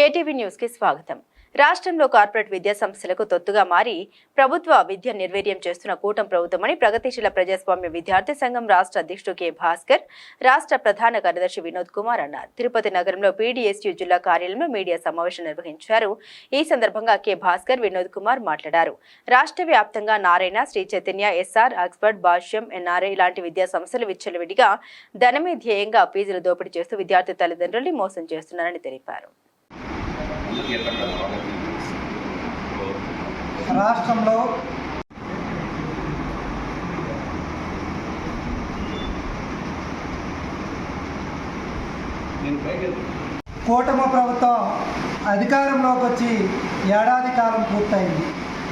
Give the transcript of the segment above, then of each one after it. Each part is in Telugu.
కేటీవీ న్యూస్కి స్వాగతం. రాష్ట్రంలో కార్పొరేట్ విద్యా సంస్థలకు తొత్తుగా మారి ప్రభుత్వ విద్య నిర్వీర్యం చేస్తున్న కూటం ప్రభుత్వమని ప్రగతిశీల ప్రజాస్వామ్య విద్యార్థి సంఘం రాష్ట్ర అధ్యక్షుడు కె. భాస్కర్ రాష్ట్ర ప్రధాన కార్యదర్శి వినోద్ కుమార్ అన్నారు. తిరుపతి నగరంలో పీడీఎస్యూ జిల్లా కార్యాలయంలో మీడియా సమావేశం నిర్వహించారు. ఈ సందర్భంగా కె. భాస్కర్ వినోద్ కుమార్ మాట్లాడారు. రాష్ట్ర వ్యాప్తంగా Narayana Sri Chaitanya SR Oxford Bhashyam NRI లాంటి విద్యా సంస్థలు విచ్చలవిడిగా ధనమే ధ్యేయంగా ఫీజులు దోపిడీ చేస్తూ విద్యార్థి తల్లిదండ్రుల్ని మోసం చేస్తున్నారని తెలిపారు. రాష్ట్రంలో కూటమి ప్రభుత్వం అధికారంలోకి వచ్చి ఏడాది కాలం పూర్తయింది.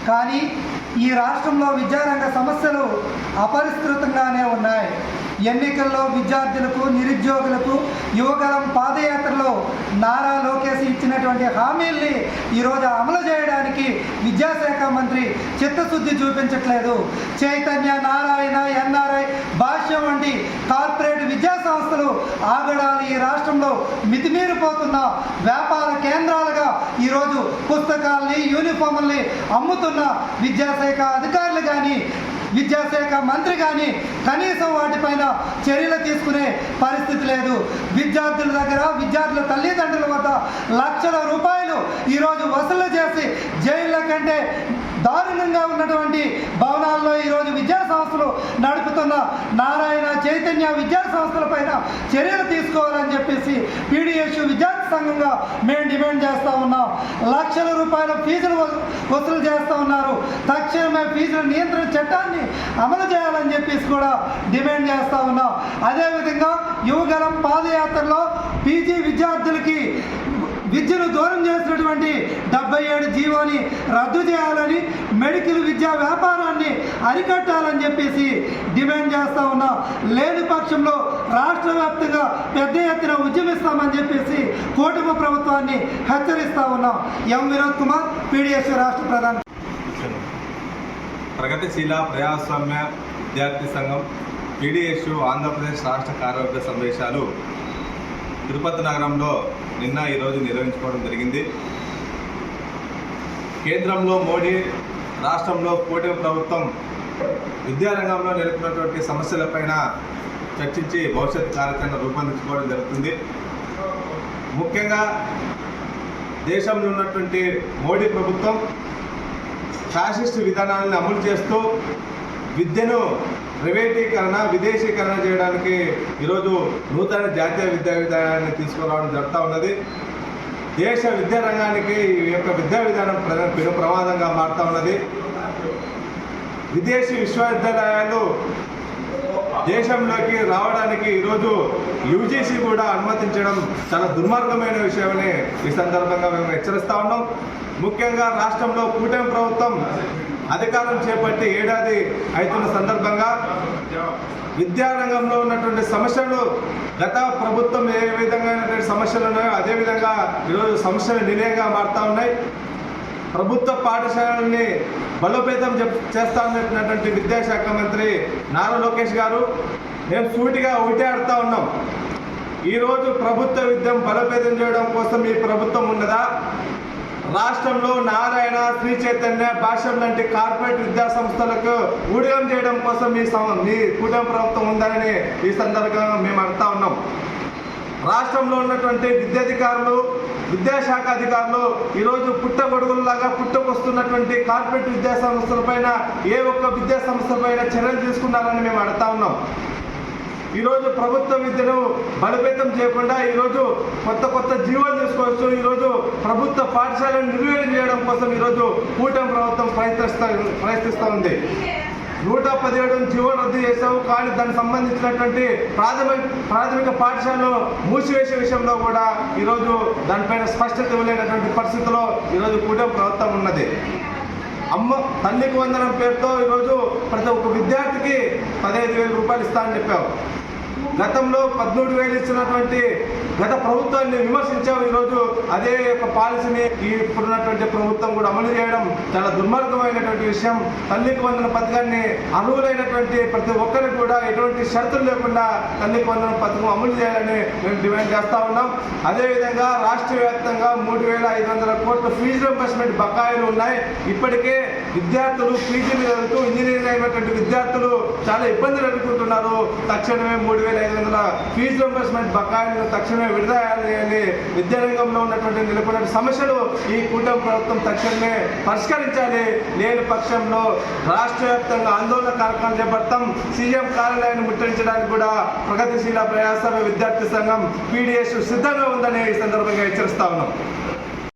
కానీ ఈ రాష్ట్రంలో విద్యారంగ సమస్యలు అపరిష్కృతంగానే ఉన్నాయి. ఎన్నికల్లో విద్యార్థులకు నిరుద్యోగులకు యువగలం పాదయాత్రలో నారా లోకేష్ ఇచ్చినటువంటి హామీల్ని ఈరోజు అమలు చేయడానికి విద్యాశాఖ మంత్రి చిత్తశుద్ధి చూపించట్లేదు. చైతన్య నారాయణ ఎన్ఆర్ఐ భాష్యం వంటి కార్పొరేట్ విద్యా సంస్థలు ఆగడాలు ఈ రాష్ట్రంలో మితిమీరిపోతున్న వ్యాపార కేంద్రాలుగా ఈరోజు పుస్తకాల్ని యూనిఫామ్ల్ని అమ్ముతున్న విద్యాశాఖ అధికారులు కానీ విద్యాశాఖ మంత్రి కానీ కనీసం వాటిపైన చర్యలు తీసుకునే పరిస్థితి లేదు. విద్యార్థుల దగ్గర విద్యార్థుల తల్లిదండ్రుల వద్ద లక్షల రూపాయలు ఈరోజు వసూలు చేసి జైలు దారుణంగా ఉన్నటువంటి భవనాల్లో ఈరోజు విద్యా సంస్థలు నడుపుతున్న నారాయణ చైతన్య విద్యాసంస్థల పైన చర్యలు తీసుకోవాలని చెప్పేసి పీడిఎస్ విద్యార్థి సంఘంగా మేము డిమాండ్ చేస్తూ ఉన్నాం. లక్షల రూపాయల ఫీజులు వసూలు చేస్తూ ఉన్నారు. తక్షణమే ఫీజుల నియంత్రణ చట్టాన్ని అమలు చేయాలని చెప్పేసి కూడా డిమాండ్ చేస్తూ ఉన్నాం. అదేవిధంగా యువగలం పాదయాత్రలో పీజీ విద్యార్థులకి విద్యను దూరం చేసినటువంటి డెబ్బై ఏడు జీవోని రద్దు చేయాలని మెడికల్ విద్యా వ్యాపారాన్ని అరికట్టాలని చెప్పేసి డిమాండ్ చేస్తూ ఉన్నాం. లేని పక్షంలో రాష్ట్ర వ్యాప్తంగా పెద్ద ఎత్తున ఉద్యమిస్తామని చెప్పేసి కూటమి ప్రభుత్వాన్ని హెచ్చరిస్తూ ఉన్నాం. ఎం వినోద్ కుమార్ పీడిఎస్ రాష్ట్ర ప్రధాన. ప్రగతిశీల ప్రజాస్వామ్య విద్యార్థి సంఘం పీడిఎస్ ఆంధ్రప్రదేశ్ రాష్ట్ర కార్యవర్గ సందేశాలు తిరుపతి నగరంలో నిన్న ఈరోజు నిర్వహించుకోవడం జరిగింది. కేంద్రంలో మోడీ రాష్ట్రంలో కూటమి ప్రభుత్వం విద్యారంగంలో నెలకొన్నటువంటి సమస్యలపైన చర్చించి భవిష్యత్ కార్యక్రమం రూపొందించుకోవడం జరుగుతుంది. ముఖ్యంగా దేశంలో ఉన్నటువంటి మోడీ ప్రభుత్వం ఫ్యాసిస్ట్ విధానాలను అమలు చేస్తూ విద్యను ప్రైవేటీకరణ విదేశీకరణ చేయడానికి ఈరోజు నూతన జాతీయ విద్యా విధానాన్ని తీసుకురావడం జరుగుతూ ఉన్నది. దేశ విద్యా రంగానికి ఈ యొక్క విద్యా విధానం పెను ప్రమాదంగా మారుతూ ఉన్నది. విదేశీ విశ్వవిద్యాలయాలు దేశంలోకి రావడానికి ఈరోజు యూజీసీ కూడా అనుమతించడం చాలా దుర్మార్గమైన విషయమని ఈ సందర్భంగా మేము హెచ్చరిస్తా ఉన్నాం. ముఖ్యంగా రాష్ట్రంలో కూటమి ప్రభుత్వం అధికారం చేపట్టి ఏడాది అవుతున్న సందర్భంగా విద్యారంగంలో ఉన్నటువంటి సమస్యలు గత ప్రభుత్వం ఏ విధంగా సమస్యలు ఉన్నాయో అదేవిధంగా ఈరోజు సమస్యలు నిలయంగా మారుతూ ఉన్నాయి. ప్రభుత్వ పాఠశాలల్ని బలోపేతం చెప్- విద్యాశాఖ మంత్రి నారా లోకేష్ గారు. మేము సూటిగా ఒకటే ఆడుతూ ఉన్నాం. ఈరోజు ప్రభుత్వ విద్యను బలోపేతం చేయడం కోసం ఈ ప్రభుత్వం ఉన్నదా? రాష్ట్రంలో నారాయణ శ్రీ చైతన్య భాష్యం లాంటి కార్పొరేట్ విద్యా సంస్థలకు ఊడిగం చేయడం కోసం మీ సం- మీ కూటమి ప్రభుత్వం ఉందని ఈ సందర్భంగా మేము అడుగుతా ఉన్నాం. రాష్ట్రంలో ఉన్నటువంటి విద్యాధికారులు విద్యాశాఖ అధికారులు ఈరోజు పుట్టగొడుగుల్లాగా పుట్టుకొస్తున్నటువంటి కార్పొరేట్ విద్యా సంస్థల ఏ ఒక్క విద్యా చర్యలు తీసుకున్నారని మేము అడుగుతా ఉన్నాం. ఈరోజు ప్రభుత్వ విద్యను బలోపేతం చేయకుండా ఈరోజు కొత్త కొత్త జీవోలు తీసుకోవచ్చు. ఈరోజు ప్రభుత్వ పాఠశాలను నిర్వీర్యం చేయడం కోసం ఈరోజు కూటమి ప్రభుత్వం ప్రయత్నిస్తా ప్రయత్నిస్తూ ఉంది. నూట పదిహేడు జీవో రద్దు చేశావు. కానీ దానికి సంబంధించినటువంటి ప్రాథమిక ప్రాథమిక పాఠశాలను మూసివేసే విషయంలో కూడా ఈరోజు దానిపైన స్పష్టత ఇవ్వలేనటువంటి పరిస్థితిలో ఈరోజు కూటమి ప్రభుత్వం ఉన్నది. అమ్మ తల్లికి వందనం పేరుతో ఈరోజు ప్రతి ఒక్క విద్యార్థికి పదహైదు వేల రూపాయలు ఇస్తా అని చెప్పావు. గతంలో పదమూడు వేలు ఇచ్చినటువంటి గత ప్రభుత్వాన్ని విమర్శించాము ఈరోజు. అదే యొక్క పాలసీని ఇప్పుడున్నటువంటి ప్రభుత్వం కూడా అమలు చేయడం చాలా దుర్మార్గమైనటువంటి విషయం. తల్లికి వందన పథకాన్ని అర్హులైనటువంటి ప్రతి ఒక్కరికి కూడా ఎటువంటి షరతులు లేకుండా తల్లికి వందన పథకం అమలు చేయాలని మేము డిమాండ్ చేస్తా ఉన్నాం. అదేవిధంగా రాష్ట్ర వ్యాప్తంగా మూడు వేల ఐదు వందల కోట్ల ఫీజు రింబర్స్మెంట్ బకాయిలు ఉన్నాయి. ఇప్పటికే విద్యార్థులు పీజీలు చదువుతూ ఇంజనీరింగ్ అయినటువంటి విద్యార్థులు చాలా ఇబ్బందులు ఎదుర్కొంటున్నారు. తక్షణమే మూడు వేల ఐదు వందల ఫీజు రింబర్స్మెంట్ బకాయిలను తక్షణమే విడుదలయ్యాలి విద్యారంగంలో ఉన్నటువంటి నెలకొన్న సమస్యలు ఈ కూటమి ప్రభుత్వం తక్షణమే పరిష్కరించాలి. లేని పక్షంలో రాష్ట్ర వ్యాప్తంగా ఆందోళన కార్యక్రమం చేపడతాం. సీఎం కార్యాలయాన్ని ముట్టడించడానికి కూడా ప్రగతిశీల ప్రయాస విద్యార్థి సంఘం పీడిఎస్ సిద్ధంగా ఉందని ఈ సందర్భంగా హెచ్చరిస్తా ఉన్నాం.